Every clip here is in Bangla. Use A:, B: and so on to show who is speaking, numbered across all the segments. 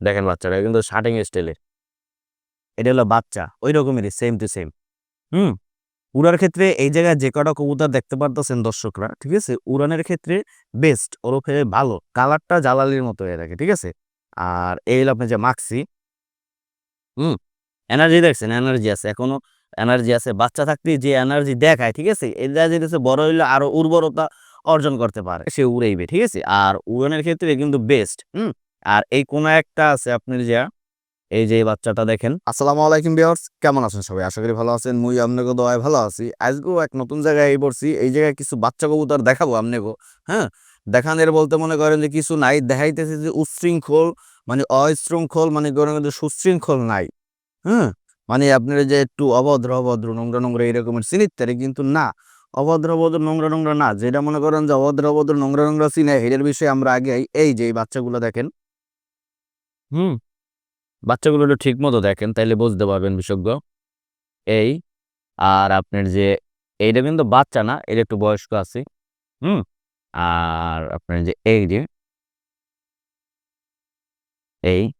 A: দেখেন বাচ্চাটা, কিন্তু শার্টিং স্টাইলের এটা হলো বাচ্চা ওই রকমেরই সেম টু সেম হুম? উড়ার ক্ষেত্রে এই জায়গায় যে কটা কবুতর দেখতে পারতেছেন দর্শকরা, ঠিক আছে? উড়ানের ক্ষেত্রে বেস্ট ওরফে ভালো, কালারটা জালালির মতো হয়ে থাকে, ঠিক আছে? আর এই হলো আপনি যে মাক্সি হুম? এনার্জি দেখছেন এনার্জি আছে, এখনও এনার্জি আছে। বাচ্চা থাকতে যে এনার্জি দেখায়, ঠিক আছে? এই এটা যেটা বড় হইলে আরও উর্বরতা অর্জন করতে পারে। সে উড়াইবে, ঠিক আছে? আর উড়ানের ক্ষেত্রে কিন্তু বেস্ট হুম? আর এই কোন একটা আছে আপনার যা, এই যে বাচ্চাটা দেখেন।
B: আসসালামু আলাইকুম বিয়ার্স কেমন আছেন সবাই? আশা করি ভালো আছেন, মুই আপনাকে দোয়ায় ভালো আছি। আজকেও এক নতুন জায়গায় এই পড়ছি, এই জায়গায় কিছু বাচ্চা কবুতর দেখাবো আপনাকে হ্যাঁ? দেখানের বলতে মনে করেন যে কিছু নাই, দেখাইতেছে যে উচ্ছৃঙ্খল মানে অশৃঙ্খল মানে করেন যে সুশৃঙ্খল নাই হ্যাঁ? মানে আপনার যে একটু অভদ্র অভদ্র, নোংরা নোংরা এরকমের চিনিতারে কিন্তু না, অভদ্র অভদ্র, নোংরা নোংরা না, যেটা মনে করেন যে অভদ্র অভদ্র, নোংরা নোংরা চিনে এটার বিষয়ে আমরা আগে এই যে এই বাচ্চাগুলো দেখেন
A: হুম। বাচ্চাগুলো একটু ঠিক মতো দেখেন, তাইলে বুঝতে পারবেন বিশেষজ্ঞ। এই, আর আপনার যে, এইটা কিন্তু বাচ্চা না এটা একটু বয়স্ক আছে। হুম, আর আপনার যে, এই যে, এই।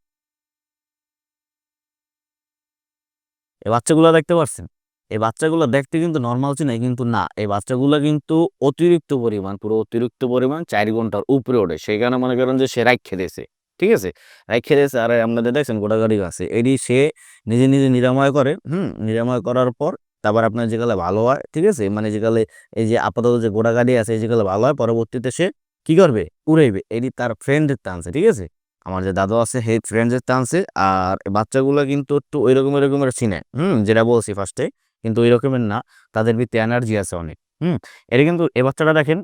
A: এই বাচ্চাগুলো দেখতে পাচ্ছেন এই বাচ্চাগুলো দেখতে কিন্তু নর্মাল চিনাই কিন্তু না। এই বাচ্চাগুলো কিন্তু অতিরিক্ত পরিমাণ, পুরো অতিরিক্ত পরিমাণ চার ঘণ্টার উপরে ওঠে। সেই কারণে মনে করেন যে সে রাইখে দিয়েছে। ঠিক আছে? রাইখে দিয়েছে আর আপনাদের দেখছেন গোটা গোটাগাড়ি আছে। এটি সে নিজে নিজে নিরাময় করে, হুম? নিরাময় করার পর তারপর আপনার যেগুলো ভালো হয়, ঠিক আছে? মানে যেগুলো এই যে আপাতত যে গোড়াগাড়ি আছে, এই যেগুলো ভালো হয়, পরবর্তীতে সে কি করবে? উড়াইবে। এটি তার ফ্রেন্ডের টানছে ঠিক আছে? আমার যে দাদু আছে, সেই ফ্রেন্ডের টানছে আর বাচ্চাগুলো কিন্তু একটু ওই রকম রকমের চিনে, হুম? যেটা বলছি ফার্স্টে কিন্তু ওই রকমের না, তাদের ভিতরে এনার্জি আছে অনেক, হুম? এটা কিন্তু এ বাচ্চাটা দেখেন,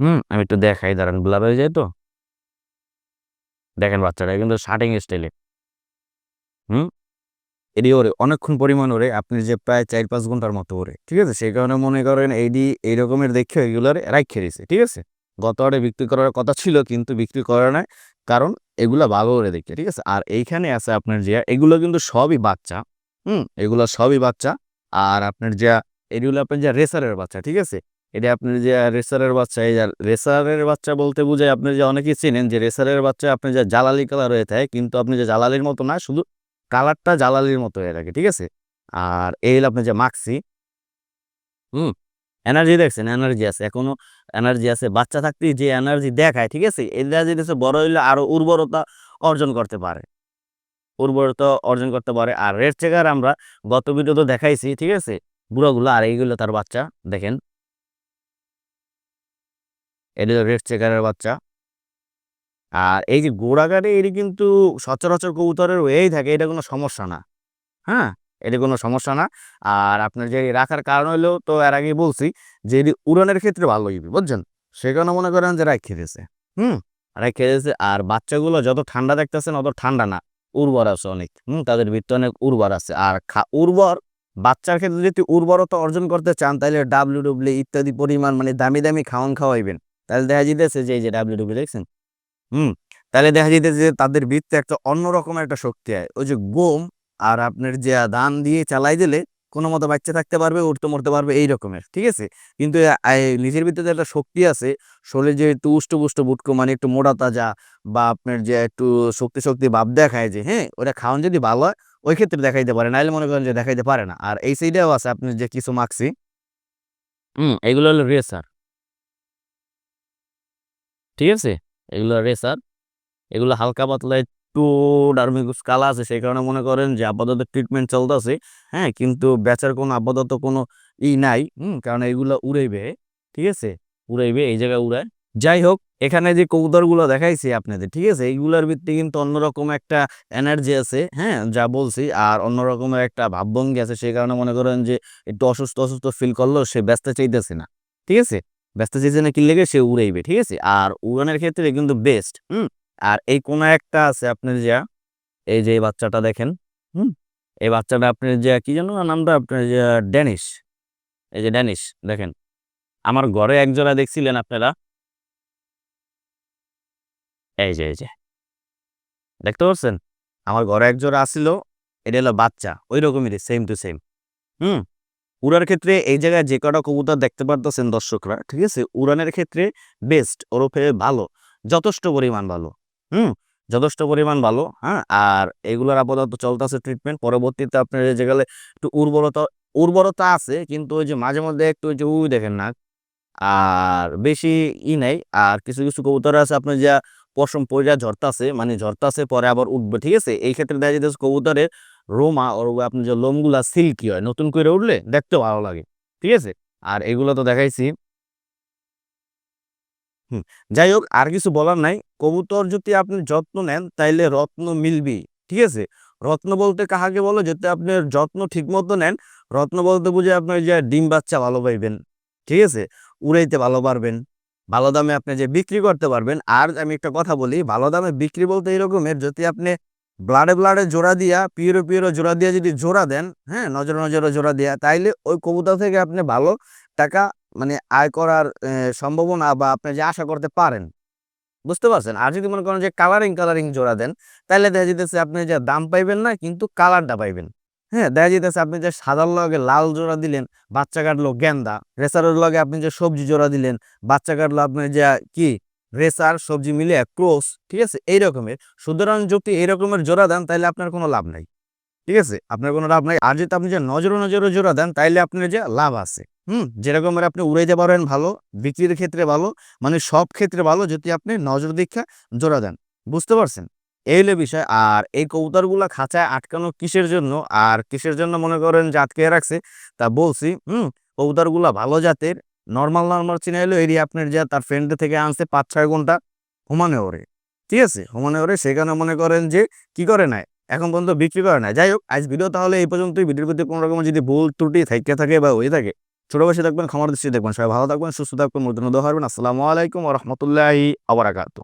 A: হুম? আমি একটু দেখাই, দাঁড়ান ব্লাব হয়ে যায় তো? দেখেন বাচ্চাটা কিন্তু শার্টিং স্টাইলে। হুম? এটি ওরে, অনেকক্ষণ পরিমাণ ওরে, আপনি যে প্রায় চার পাঁচ ঘণ্টার মতো ওরে, ঠিক আছে? সেই কারণে মনে করেন এইডি এই রকমের দেখে এগুলোর রাইখে দিয়েছে ঠিক আছে? গত আড়ে বিক্রি করার কথা ছিল, কিন্তু বিক্রি করে নাই, কারণ এগুলো ভালো করে দেখে, ঠিক আছে? আর এইখানে আছে আপনার যে, এগুলো কিন্তু সবই বাচ্চা, হুম? এগুলো সবই বাচ্চা, আর আপনার যে এগুলো আপনার যে রেসারের বাচ্চা, ঠিক আছে? এটা আপনার যে রেসারের বাচ্চা, এই রেসারের বাচ্চা বলতে বুঝায় আপনি যে, অনেকেই চেনেন যে, রেসারের বাচ্চা আপনি যে, জালালি কালার হয়ে থাকে, কিন্তু আপনি যে, জালালির মতো না, শুধু কালারটা জালালির মতো হয়ে থাকে, ঠিক আছে? আর এই হলো আপনি যে, মাক্সি। হুম এনার্জি দেখছেন এনার্জি আছে, এখনও এনার্জি আছে। বাচ্চা থাকতেই যে এনার্জি দেখায়, ঠিক আছে? এটা যদি বড় হইলে আরও উর্বরতা অর্জন করতে পারে। উর্বরতা অর্জন করতে পারে। আর রেড চেকার আমরা গত ভিডিওতে দেখাইছি, ঠিক আছে? বুড়োগুলো আর এইগুলো তার বাচ্চা, দেখেন। এটা রেড চেকারের বাচ্চা। আর এই যে গোড়াগাড়ি, এটি কিন্তু সচরাচর কবুতরের হয়েই থাকে, এটা কোনো সমস্যা না। হ্যাঁ এটা কোনো সমস্যা না। আর আপনার যে রাখার কারণ হলেও তো এর আগে বলছি যে এটি উড়ানের ক্ষেত্রে ভালো হইবে বুঝছেন? সেখানে মনে করেন যে রাখ খেতেছে হুম রাখ খেতেছে আর বাচ্চাগুলো যত ঠান্ডা দেখতেছেন, অত ঠান্ডা না, উর্বর আছে অনেক। হুম, তাদের ভিতরে অনেক উর্বর আছে। আর খা, উর্বর, বাচ্চার ক্ষেত্রে যদি উর্বরতা অর্জন করতে চান, তাহলে ডাব্লিউ ডব্লিউ ইত্যাদি পরিমাণ মানে দামি দামি খাওয়ান খাওয়াইবেন। তাহলে দেখা যেতেছে যে, এই যে ডাব্লিউ ডব্লিউ দেখছেন? হুম, তাহলে দেখা যেতেছে যে, তাদের বৃত্তে একটা অন্যরকম একটা শক্তি হয় ওই যে গোম আর আপনার যে দান দিয়ে চালাই দিলে কোনো মতো বাচ্চা থাকতে পারবে, উঠতে মরতে পারবে, এই রকমের, ঠিক আছে? কিন্তু নিজের ভিতরে যে একটা শক্তি আছে, শরীরে যে একটু উষ্ট পুষ্ট বুটকো মানে একটু মোটা তাজা বা আপনার যে একটু শক্তি শক্তি ভাব দেখায় যে হ্যাঁ ওটা খাওয়ান যদি ভালো হয়, ওই ক্ষেত্রে দেখাইতে পারে নাহলে মনে করেন যে দেখাইতে পারে না। আর এই সাইডেও আছে আপনার যে কিছু মাক্সি। হুম, এগুলো হলো রেসার। ঠিক আছে? এগুলো রেসার এগুলো হালকা পাতলা একটু ডার্মিকুস কালা আছে, সেই কারণে মনে করেন যে আপাতত ট্রিটমেন্ট চলতেছে। হ্যাঁ কিন্তু বেচার কোনো আপাতত কোনো ই নাই, হুম, কারণ এগুলো উড়াইবে, ঠিক আছে? উড়াইবে, এই জায়গায় উড়ায়। যাই হোক, এখানে যে কবুতরগুলো দেখাইছি আপনাদের, ঠিক আছে? এইগুলোর ভিত্তি কিন্তু অন্যরকম একটা এনার্জি আছে হ্যাঁ যা বলছি, আর অন্যরকমের একটা ভাবভঙ্গি আছে, সেই কারণে মনে করেন যে একটু অসুস্থ অসুস্থ ফিল করলেও সে ব্যস্ত চাইতেছে না, ঠিক আছে? ব্যস্ত চাইছে না কি লেগে সে উড়াইবে, ঠিক আছে? আর উড়ানের ক্ষেত্রে কিন্তু বেস্ট হুম? আর এই কোন একটা আছে আপনার যা, এই যে এই বাচ্চাটা দেখেন, হুম? এই বাচ্চাটা আপনার যে, কি জানো নামটা আপনার যে, ড্যানিশ। এই যে ড্যানিশ, দেখেন। আমার ঘরে এক জোড়া দেখছিলেন আপনারা? এই যে এই যে। দেখতে পাচ্ছেন আমার ঘরে এক জোড়া আসছিল এটা হলো বাচ্চা ওই রকমেরই সেম টু সেম হুম? উড়ার ক্ষেত্রে এই জায়গায় যে কটা কবুতর দেখতে পারতেছেন দর্শকরা, ঠিক আছে? উড়ানের ক্ষেত্রে বেস্ট ওরফে ভালো, যথেষ্ট পরিমাণ ভালো, হুম? যথেষ্ট পরিমাণ ভালো হ্যাঁ? আর এগুলোর আপাতত চলতেছে ট্রিটমেন্ট পরবর্তীতে আপনার যে গেলে একটু উর্বরতা উর্বরতা আছে, কিন্তু ওই যে মাঝে মধ্যে একটু ওই যে উই দেখেন না, আর বেশি ই নেই, আর কিছু কিছু কবুতর আছে আপনার যা পশম পইরা ঝরতাছে মানে ঝরতাছে, পরে আবার উঠবে, ঠিক আছে? এই ক্ষেত্রে দেখা যেতেছে কবুতরের রোমা ওর আপনার যে লোমগুলা সিল্কি হয়, নতুন করে উঠলে দেখতেও ভালো লাগে, ঠিক আছে? আর এগুলো তো দেখাইছি। হুম, যাই হোক, আর কিছু বলার নাই। কবুতর যদি আপনি যত্ন নেন, তাইলে রত্ন মিলবি ঠিক আছে? রত্ন বলতে কাহাকে বলো? যাতে আপনি যত্ন ঠিক মতো নেন, রত্ন বলতে বুঝে আপনার যে ডিম বাচ্চা ভালো পাইবেন, ঠিক আছে? উড়াইতে ভালো পারবেন, ভালো দামে আপনি যে বিক্রি করতে পারবেন। আর আমি একটা কথা বলি, ভালো দামে বিক্রি বলতে এরকমের, যদি আপনি ব্লাডে ব্লাডে জোড়া দিয়া পিওরো পিওরো জোড়া দিয়া যদি জোড়া দেন হ্যাঁ নজর নজরে জোড়া দিয়া, তাইলে ওই কবুতর থেকে আপনি ভালো টাকা মানে আয় করার সম্ভাবনা বা আপনি যে আশা করতে পারেন। বুঝতে পারছেন? আর যদি মনে করেন যে কালারিং কালারিং জোড়া দেন তাহলে দেখা যেতেছে আপনি যে দাম পাইবেন না, কিন্তু কালারটা পাইবেন। হ্যাঁ দেখা যেতেছে আপনি যে সাদার লগে লাল জোড়া দিলেন, বাচ্চা কাটলো গেন্দা, রেসারের লগে আপনি যে সবজি জোড়া দিলেন, বাচ্চা কাটলো আপনি যে কি? রেসার সবজি মিলে ক্রোস, ঠিক আছে? এই রকমের। সুতরাং যদি এই রকমের জোড়া দেন তাহলে আপনার কোনো লাভ নাই, ঠিক আছে? আপনার কোনো লাভ নাই। আর যদি আপনি যে নজরে নজরে জোড়া দেন, তাইলে আপনার যে লাভ আছে, হুম? যেরকমের আপনি উড়ে উড়াইতে পারেন, ভালো। বিক্রির ক্ষেত্রে ভালো মানে সব ক্ষেত্রে ভালো, যদি আপনি নজর দীক্ষা জোড়া দেন, বুঝতে পারছেন? এই হলো বিষয়। আর এই কবুতরগুলা খাঁচায় আটকানো কিসের জন্য? আর কিসের জন্য মনে করেন যে আটকে রাখছে? তা বলছি, হুম? কবুতরগুলা ভালো জাতের নর্মাল নর্মাল চিনে এলো এরিয়া আপনার যা তার ফ্রেন্ড থেকে আনছে পাঁচ, ছয় ঘণ্টা হুমানে ওরে। ঠিক আছে? হুমানে ওরে, সেখানে মনে করেন যে কি করে নাই? এখন পর্যন্ত বিক্রি করে না যাই হোক, আজ ভিডিও তাহলে এই পর্যন্তই। ভিডিওর প্রতি কোনো রকম যদি ভুল ত্রুটি থাকে থাকে বা হয়ে থাকে, ছোট বসে থাকবেন খামার দৃষ্টি দেখবেন। সবাই ভালো থাকবেন, সুস্থ থাকবেন মধ্যে হবেন আসসালামু আলাইকুম রহমতুল্লাহি আবরাকাতু